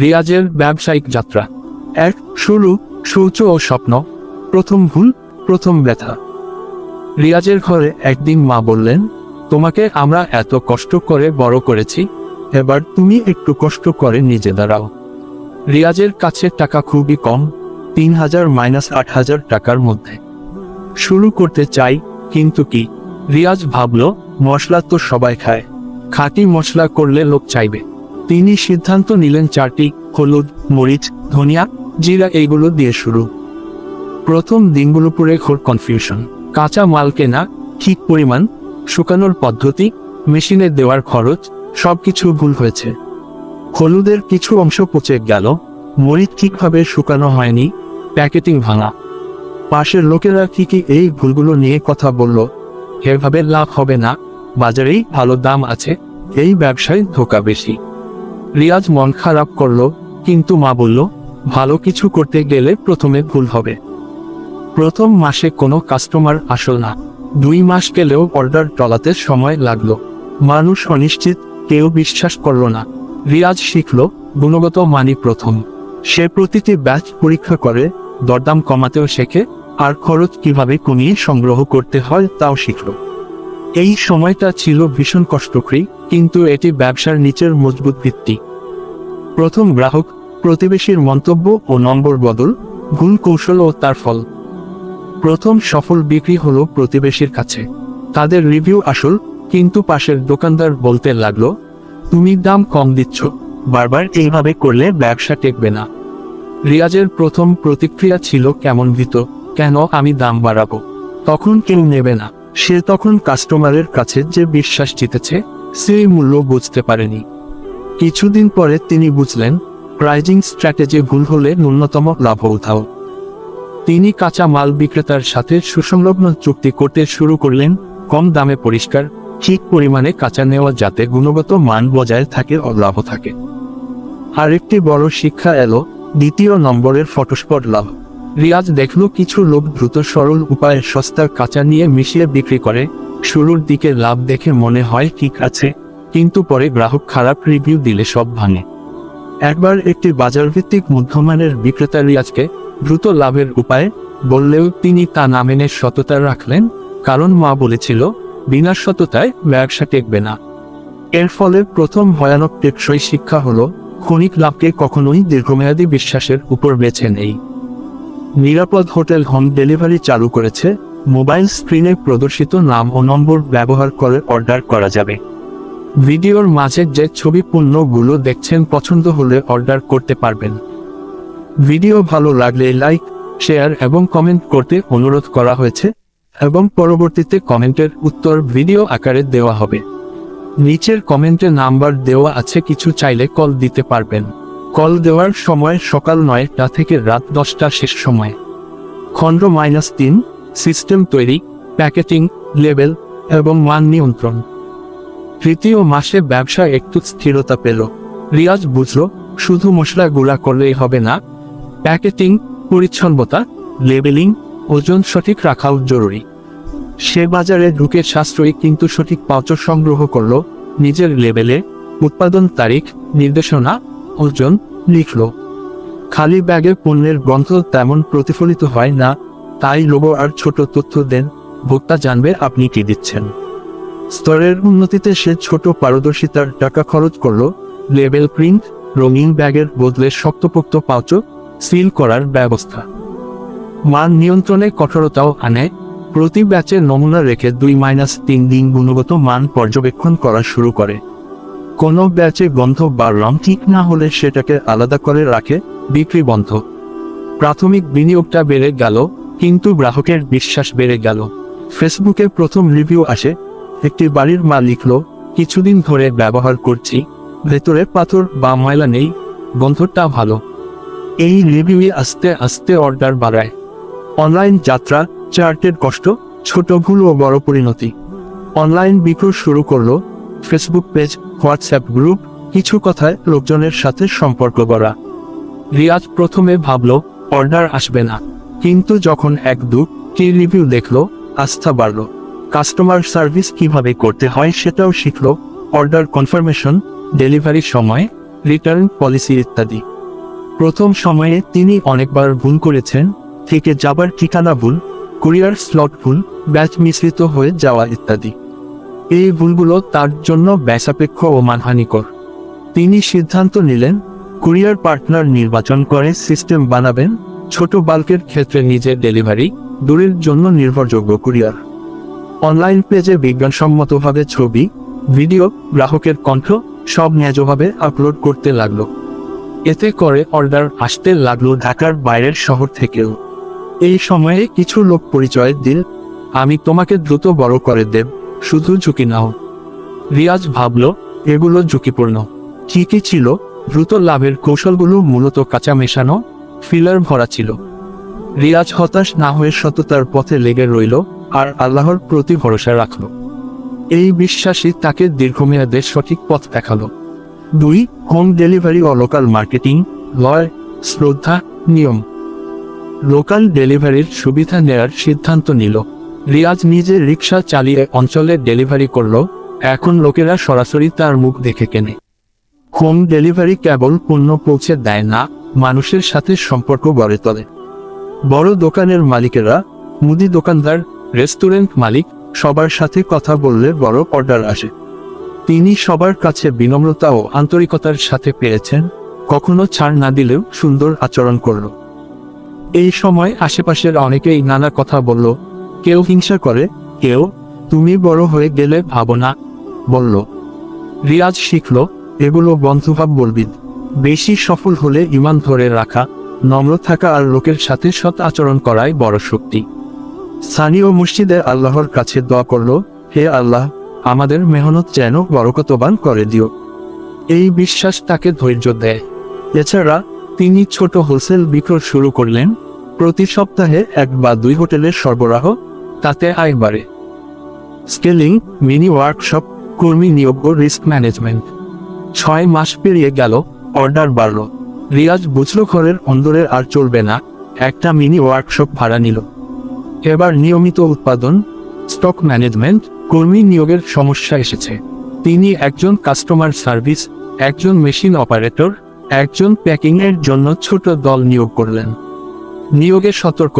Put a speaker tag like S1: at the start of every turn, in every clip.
S1: রিয়াজের ব্যবসায়িক যাত্রা। এক, শুরু সূর্য ও স্বপ্ন। প্রথম ভুল, প্রথম ব্যথা। রিয়াজের ঘরে একদিন মা বললেন, তোমাকে আমরা এত কষ্ট করে বড় করেছি, এবার তুমি একটু কষ্ট করে নিজে দাঁড়াও। রিয়াজের কাছে টাকা খুবই কম, তিন হাজার মাইনাস আট হাজার টাকার মধ্যে। শুরু করতে চাই, কিন্তু কি? রিয়াজ ভাবল, মশলা তো সবাই খায়। খাঁটি মশলা করলে লোক চাইবে। তিনি সিদ্ধান্ত নিলেন চারটি, হলুদ, মরিচ, ধনিয়া, জিরা এইগুলো দিয়ে শুরু। প্রথম দিনগুলো পুরে ঘোর কনফিউশন কাঁচা মাল কেনা, ঠিক পরিমাণ, শুকানোর পদ্ধতি, মেশিনে দেওয়ার খরচ, সবকিছু ভুল হয়েছে। হলুদের কিছু অংশ পচে গেল, মরিচ ঠিকভাবে শুকানো হয়নি, প্যাকেটিং ভাঙা। পাশের লোকেরা কি কি এই ভুলগুলো নিয়ে কথা বলল, এভাবে লাভ হবে না, বাজারেই ভালো দাম আছে, এই ব্যবসায় ধোকা বেশি। রিয়াজ মন খারাপ করল, কিন্তু মা বলল, ভালো কিছু করতে গেলে প্রথমে ভুল হবে। প্রথম মাসে কোনো কাস্টমার আসল না। দুই মাস গেলেও অর্ডার টলাতে সময় লাগল। মানুষ অনিশ্চিত, কেউ বিশ্বাস করল না। রিয়াজ শিখল, গুণগত মানি প্রথম। সে প্রতিটি ব্যাচ পরীক্ষা করে, দরদাম কমাতেও শেখে, আর খরচ কীভাবে কমিয়ে সংগ্রহ করতে হয় তাও শিখল। এই সময়টা ছিল ভীষণ কষ্টকরী, কিন্তু এটি ব্যবসার নিচের মজবুত ভিত্তি। প্রথম গ্রাহক, প্রতিবেশীর মন্তব্য ও নম্বর বদল, ভুল কৌশল ও তার ফল। প্রথম সফল বিক্রি হল প্রতিবেশীর কাছে। তাদের রিভিউ আসল, কিন্তু পাশের দোকানদার বলতে লাগল, তুমি দাম কম দিচ্ছ, বারবার এইভাবে করলে ব্যবসা টেকবে না। রিয়াজের প্রথম প্রতিক্রিয়া ছিল কেমন ভীত কেন আমি দাম বাড়াবো? তখন কেউ নেবে না। সে তখন কাস্টমারের কাছে যে বিশ্বাস জিতেছে, সেই মূল্য বুঝতে পারেনি। কিছুদিন পরে তিনি বুঝলেন, প্রাইজিং স্ট্র্যাটেজি ভুল হলে ন্যূনতম লাভ উঠাও। তিনি কাঁচা মাল বিক্রেতার সাথে সুসংলগ্ন চুক্তি করতে শুরু করলেন, কম দামে পরিষ্কার, ঠিক পরিমাণে কাঁচা নেওয়া যাতে গুণগত মান বজায় থাকে ও লাভ থাকে। আরেকটি বড় শিক্ষা এলো, দ্বিতীয় নম্বরের ফটোস্পট লাভ। রিয়াজ দেখল কিছু লোক দ্রুত সরল উপায়ে সস্তার কাঁচা নিয়ে মিশিয়ে বিক্রি করে। শুরুর দিকে লাভ দেখে মনে হয় ঠিক আছে, কিন্তু পরে গ্রাহক খারাপ রিভিউ দিলে সব ভাঙে। একবার একটি বাজারভিত্তিক মধ্যমানের বিক্রেতা রিয়াজকে দ্রুত লাভের উপায় বললেও তিনি তা না মেনে সততা রাখলেন, কারণ মা বলেছিল, বিনা সততায় ব্যবসা টেকবে না। এর ফলে প্রথম ভয়ানক টেকসই শিক্ষা হল, ক্ষণিক লাভকে কখনোই দীর্ঘমেয়াদী বিশ্বাসের উপর বেছে নেই। নিরাপদ হোটেল হোম ডেলিভারি চালু করেছে। মোবাইল স্ক্রিনে প্রদর্শিত নাম ও নম্বর ব্যবহার করে অর্ডার করা যাবে। ভিডিওর মাঝে যে ছবি পণ্যগুলো দেখছেন পছন্দ হলে অর্ডার করতে পারবেন। ভিডিও ভালো লাগলে লাইক, শেয়ার এবং কমেন্ট করতে অনুরোধ করা হয়েছে এবং পরবর্তীতে কমেন্টের উত্তর ভিডিও আকারে দেওয়া হবে। নিচের কমেন্টে নাম্বার দেওয়া আছে, কিছু চাইলে কল দিতে পারবেন। কল দেওয়ার সময় সকাল নয়টা থেকে রাত দশটা শেষ সময়। খণ্ড মাইনাস তিন, সিস্টেম তৈরি, প্যাকেটিং, লেবেল, এবং মান নিয়ন্ত্রণ। তৃতীয় মাসে ব্যবসা একটু স্থিরতা পেল। রিয়াজ বুঝল, শুধু মশলা গুঁড়া করলেই হবে না। প্যাকেটিং, পরিচ্ছন্নতা, লেবেলিং, ওজন সঠিক রাখাও জরুরি। সে বাজারে ঢুকে সাশ্রয়ী কিন্তু সঠিক পাউচ সংগ্রহ করল, নিজের লেবেলে, উৎপাদন তারিখ, নির্দেশনা ওজন লিখল, খালি ব্যাগে পণ্যের গন্ধ তেমন প্রতিফলিত হয় না, তাই লোগো আর ছোট তথ্য দেন। ভোক্তা জানবে আপনি কি দিচ্ছেন। স্তরের উন্নতিতে সে ছোট পারদর্শিতার টাকা খরচ করল। লেবেল প্রিন্ট, রঙিন ব্যাগের বদলে শক্তপোক্ত পাউচ সিল করার ব্যবস্থা। মান নিয়ন্ত্রণে কঠোরতাও আনে। প্রতি ব্যাচে নমুনা রেখে দুই মাইনাস তিন দিন গুণগত মান পর্যবেক্ষণ করা শুরু করে। কোনো ব্যাচে গন্ধ বা রং ঠিক না হলে সেটাকে আলাদা করে রাখে বিক্রি বন্ধ। প্রাথমিক বিনিয়োগটা বেড়ে গেল, কিন্তু গ্রাহকের বিশ্বাস বেড়ে গেল। ফেসবুকে প্রথম রিভিউ আসে, একটি বাড়ির মা লিখল কিছুদিন ধরে ব্যবহার করছি, ভেতরে পাথর বা ময়লা নেই, গন্ধটা ভালো। এই রিভিউয়ে আস্তে আস্তে অর্ডার বাড়ায়। অনলাইন যাত্রা, চার্টের কষ্ট, ছোট ভুল ও বড় পরিণতি। অনলাইন বিক্রি শুরু করল ফেসবুক পেজ হোয়াটসঅ্যাপ গ্রুপ কিছু কথায় লোকজনের সাথে সম্পর্ক করা রিয়াজ প্রথমে ভাবল, অর্ডার আসবে না। কিন্তু যখন এক দু টি রিভিউ দেখল, আস্থা বাড়ল। কাস্টমার সার্ভিস কীভাবে করতে হয় সেটাও শিখল। অর্ডার কনফার্মেশন, ডেলিভারি সময়, রিটার্ন পলিসি ইত্যাদি। প্রথম সময়ে তিনি অনেকবার ভুল করেছেন, থেকে যাবার ঠিকানা ভুল, কুরিয়ার স্লট ভুল, ব্যাচ মিশ্রিত হয়ে যাওয়া ইত্যাদি। এই ভুলগুলো তার জন্য ব্যসাপেক্ষ ও মানহানিকর। তিনি সিদ্ধান্ত নিলেন, কুরিয়ার পার্টনার নির্বাচন করে সিস্টেম বানাবেন, ছোট বাল্কের ক্ষেত্রে নিজের ডেলিভারি, দূরের জন্য নির্ভরযোগ্য কুরিয়ার। অনলাইন পেজে বিজ্ঞানসম্মতভাবে ছবি, ভিডিও, গ্রাহকের কণ্ঠ, সব ন্যায্যভাবে আপলোড করতে লাগল। এতে করে অর্ডার আসতে লাগল ঢাকার বাইরের শহর থেকেও। এই সময়ে কিছু লোক পরিচয় দিল, আমি তোমাকে দ্রুত বড় করে দেব। শুধু ঝুঁকি নাও। রিয়াজ ভাবল, এগুলো ঝুঁকিপূর্ণ। ঠিকই ছিল? দ্রুত লাভের কৌশলগুলো মূলত কাঁচা মেশানো, ফিলার ভরা ছিল। রিয়াজ হতাশ না হয়ে সততার পথে লেগে রইল আর আল্লাহর প্রতি ভরসা রাখল। এই বিশ্বাসই তাকে দীর্ঘমেয়াদে সঠিক পথ দেখাল। দুই, হোম ডেলিভারি ও লোকাল মার্কেটিং, লয়, শ্রদ্ধা, নিয়ম। লোকাল ডেলিভারির সুবিধা নেয়ার সিদ্ধান্ত নিল। রিয়াজ নিজে রিক্সা চালিয়ে অঞ্চলে ডেলিভারি করল, এখন লোকেরা সরাসরি তার মুখ দেখে কেনে। হোম ডেলিভারি কেবল পণ্য পৌঁছে দেয় না, মানুষের সাথে সম্পর্ক গড়ে তোলে। বড় দোকানের মালিকেরা, মুদি দোকানদার, রেস্টুরেন্ট মালিক, সবার সাথে কথা বললে বড় অর্ডার আসে। তিনি সবার কাছে বিনম্রতা ও আন্তরিকতার সাথে পেয়েছেন, কখনো ছাড় না দিলেও সুন্দর আচরণ করল। এই সময় আশেপাশের অনেকেই নানা কথা বলল কেউ হিংসা করে, কেউ, তুমি বড় হয়ে গেলে ভাবো না, বলল। রিয়াজ শিখল, এগুলো বন্ধুভাব বলবি। বেশি সফল হলে ইমান ধরে রাখা, নম্র থাকা আর লোকের সাথে সৎ আচরণ করাই বড় শক্তি। স্থানীয় মসজিদে আল্লাহর কাছে দোয়া করল, হে আল্লাহ, আমাদের মেহনত যেন বরকতবান করে দিও। এই বিশ্বাস তাকে ধৈর্য দেয়। এছাড়া, তিনি ছোট হোলসেল বিক্রয় শুরু করলেন। প্রতি সপ্তাহে এক বা দুই হোটেলের সরবরাহ তাতে আয় বাড়ে। স্কেলিং, মিনি ওয়ার্কশপ, কর্মী নিয়োগ ও রিস্ক ম্যানেজমেন্ট। ছয় মাস পেরিয়ে গেল, অর্ডার বাড়ল। রিয়াজ বুঝল ঘরের অন্দরের আর চলবে না, একটা মিনি ওয়ার্কশপ ভাড়া নিল। এবার নিয়মিত উৎপাদন, স্টক ম্যানেজমেন্ট, কর্মী নিয়োগের সমস্যা এসেছে। তিনি একজন কাস্টমার সার্ভিস, একজন মেশিন অপারেটর, একজন প্যাকিংয়ের জন্য ছোট দল নিয়োগ করলেন। নিয়োগে সতর্ক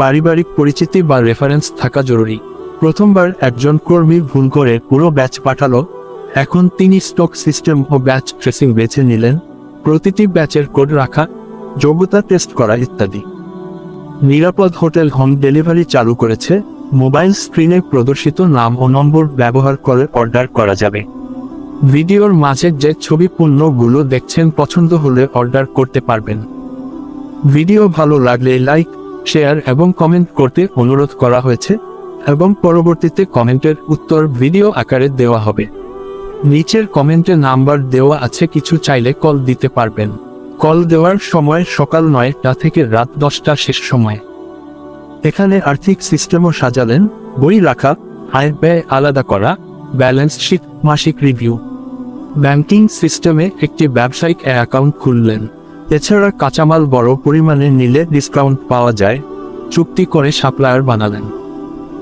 S1: পারিবারিক পরিচিতি বা রেফারেন্স থাকা জরুরি। প্রথমবার একজন কর্মী ভুল করে পুরো ব্যাচ পাঠালো, এখন তিনি স্টক সিস্টেম ও ব্যাচ ট্রেসিং বেছে নিলেন, প্রতিটি ব্যাচের কোড রাখা, যোগ্যতা টেস্ট করা ইত্যাদি। নিরাপদ হোটেল হোম ডেলিভারি চালু করেছে মোবাইল স্ক্রিনে প্রদর্শিত নাম ও নম্বর ব্যবহার করে অর্ডার করা যাবে। ভিডিওর মাঝে যে ছবি পণ্যগুলো দেখছেন পছন্দ হলে অর্ডার করতে পারবেন। ভিডিও ভালো লাগলে লাইক শেয়ার এবং কমেন্ট করতে অনুরোধ করা হয়েছে এবং পরবর্তীতে কমেন্টের উত্তর ভিডিও আকারে দেওয়া হবে। নিচের কমেন্টে নাম্বার দেওয়া আছে, কিছু চাইলে কল দিতে পারবেন। কল দেওয়ার সময় সকাল নয়টা থেকে রাত দশটা শেষ সময়। এখানে আর্থিক সিস্টেমও সাজালেন, বই রাখা, আয় ব্যয় আলাদা করা, ব্যালেন্স শিট, মাসিক রিভিউ। ব্যাংকিং সিস্টেমে একটি ব্যবসায়িক অ্যাকাউন্ট খুললেন। এছাড়া কাঁচামাল বড় পরিমাণে নিলে ডিসকাউন্ট পাওয়া যায়। চুক্তি করে সাপ্লায়ার বানালেন।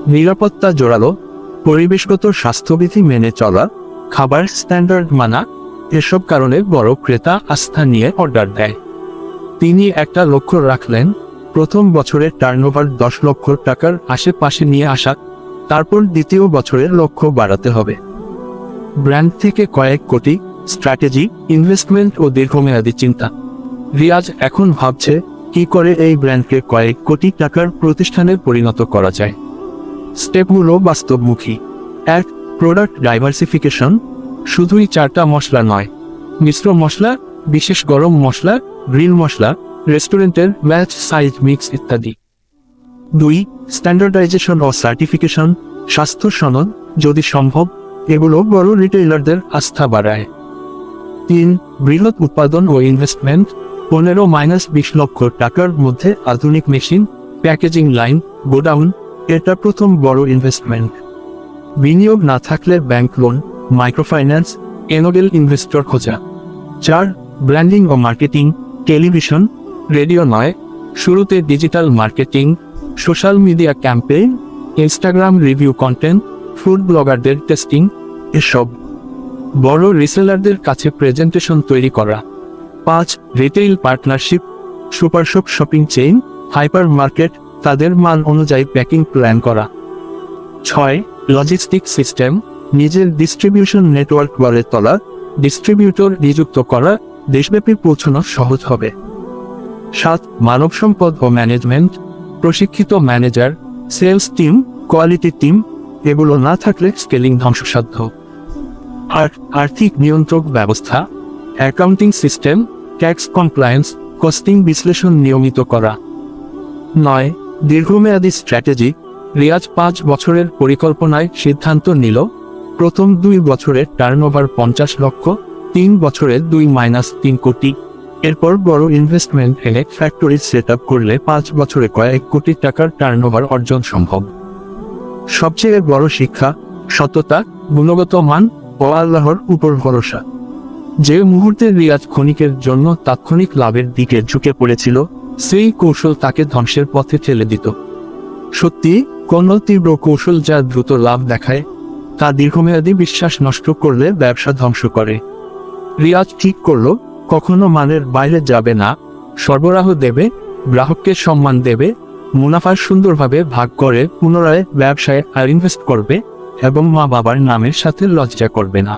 S1: নিরাপত্তা জোরালো, পরিবেশগত স্বাস্থ্যবিধি মেনে চলা, খাবার স্ট্যান্ডার্ড মানা, এসব কারণে বড় ক্রেতা আস্থা নিয়ে অর্ডার দেয়। তিনি একটা লক্ষ্য রাখলেন, প্রথম বছরে টার্নওভার দশ লক্ষ টাকার আশেপাশে নিয়ে আসা, তারপর দ্বিতীয় বছরের লক্ষ্য বাড়াতে হবে। ব্র্যান্ড থেকে কয়েক কোটি, স্ট্র্যাটেজি ইনভেস্টমেন্ট ও দীর্ঘমেয়াদী চিন্তা। রিয়াজ এখন ভাবছে কি করে এই ব্র্যান্ডকে কয়েক কোটি টাকার প্রতিষ্ঠানে পরিণত করা যায়। স্টেপগুলো বাস্তবমুখী। এক প্রোডাক্ট ডাইভার্সিফিকেশন শুধুই চারটা মশলা নয়। মিশ্র মশলা, বিশেষ গরম মশলা, গ্রিল মশলা, রেস্টুরেন্টের ম্যাচ, সাইজ, মিক্স ইত্যাদি। দুই স্ট্যান্ডার্ডাইজেশন ও সার্টিফিকেশন স্বাস্থ্য সনদ, যদি সম্ভব, এগুলো বড় রিটেইলারদের আস্থা বাড়ায়। তিন, বৃহৎ উৎপাদন ও ইনভেস্টমেন্ট পনেরো মাইনাস বিশ লক্ষ টাকার মধ্যে আধুনিক মেশিন, প্যাকেজিং লাইন, গোডাউন, এটা প্রথম বড় ইনভেস্টমেন্ট বিনিয়োগ না থাকলে ব্যাংক লোন মাইক্রোফাইন্যান্স এনোডেল ইনভেস্টর খোঁজা। চার ব্র্যান্ডিং ও মার্কেটিং টেলিভিশন রেডিও নয়, শুরুতে digital marketing social media campaign Instagram review content food ব্লগারদের testing এসব। বড় রিসেলারদের কাছে প্রেজেন্টেশন তৈরি করা। পাঁচ retail partnership supershop shopping chain hyper market তাদের মান অনুযায়ী প্যাকিং প্ল্যান করা। ছয় লজিস্টিক সিস্টেম নিজের ডিস্ট্রিবিউশন নেটওয়ার্ক গড়ে তোলা ডিস্ট্রিবিউটর নিযুক্ত করা, দেশব্যাপী পৌঁছানো সহজ হবে। সাত, মানব সম্পদ ও ম্যানেজমেন্ট প্রশিক্ষিত manager sales team quality team এগুলো না থাকলে স্কেলিং ধ্বংসসাধ্য। আর আর্থিক নিয়ন্ত্রক ব্যবস্থা accounting system, tax compliance, costing বিশ্লেষণ নিয়মিত করা। নয়, দীর্ঘমেয়াদী স্ট্র্যাটেজি, রিয়াজ পাঁচ বছরের পরিকল্পনায় সিদ্ধান্ত নিল। প্রথম দুই বছরের টার্নওভার পঞ্চাশ লক্ষ, তিন বছরে দুই মাইনাস তিন কোটি। এরপর বড় ইনভেস্টমেন্ট এনে ফ্যাক্টরি সেট আপ করলে পাঁচ বছরে কয়েক কোটি টাকার টার্নওভার অর্জন সম্ভব। সবচেয়ে বড় শিক্ষা, সততা, গুণগত মান ও আল্লাহর উপর ভরসা। যে মুহূর্তে রিয়াজ ক্ষণিকের জন্য তাৎক্ষণিক লাভের দিকে ঝুঁকে পড়েছিল, সেই কৌশল তাকে ধ্বংসের পথে ঠেলে দিত। সত্যি, কোন তীব্র কৌশল যা দ্রুত লাভ দেখায়, তা দীর্ঘমেয়াদী বিশ্বাস নষ্ট করলে ব্যবসা ধ্বংস করে। রিয়াজ ঠিক করল, কখনো মানের বাইরে যাবে না, সরবরাহ দেবে, গ্রাহককে সম্মান দেবে, মুনাফা সুন্দরভাবে ভাগ করে পুনরায় ব্যবসায় আর ইনভেস্ট করবে, এবং মা বাবার নামের সাথে লজ্জা করবে না।